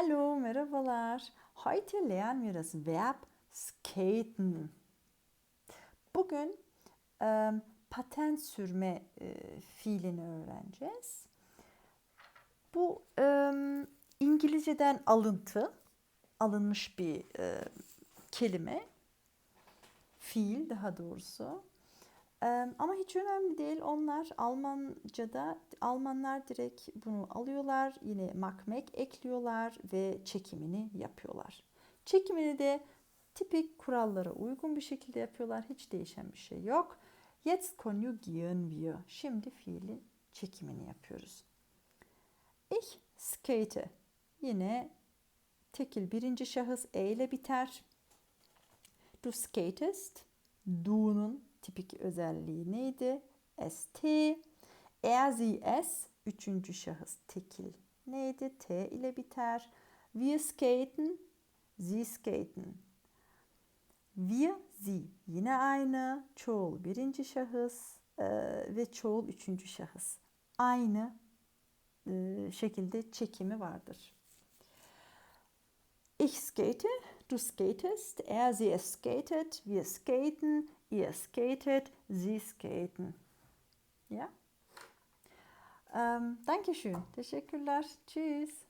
Hallo, merhabalar. Heute lernen wir das Verb skaten. Bugün e, paten sürme e, fiilini öğreneceğiz. Bu e, İngilizceden alıntı, alınmış bir e, kelime, fiil daha doğrusu. Ama hiç önemli değil. Onlar Almanca'da, Almanlar direkt bunu alıyorlar. Yine makmek ekliyorlar ve çekimini yapıyorlar. Çekimini de tipik kurallara uygun bir şekilde yapıyorlar. Hiç değişen bir şey yok. Jetzt konjugieren wir. Şimdi fiilin çekimini yapıyoruz. Ich skate. Yine tekil birinci şahıs e ile biter. Du skatest. Du'nun tipik özelliği neydi? ST. Er, sie, es. Üçüncü şahıs tekil neydi? T ile biter. Wir skaten. Sie skaten. Wir, sie yine aynı. Çoğul birinci şahıs e, ve çoğul üçüncü şahıs. Aynı e, şekilde çekimi vardır. Ich skate, du skatest, er, sie, es skatet, wir skaten, ihr skatet, sie skaten. Ja? Ähm, Dankeschön. Tschüss.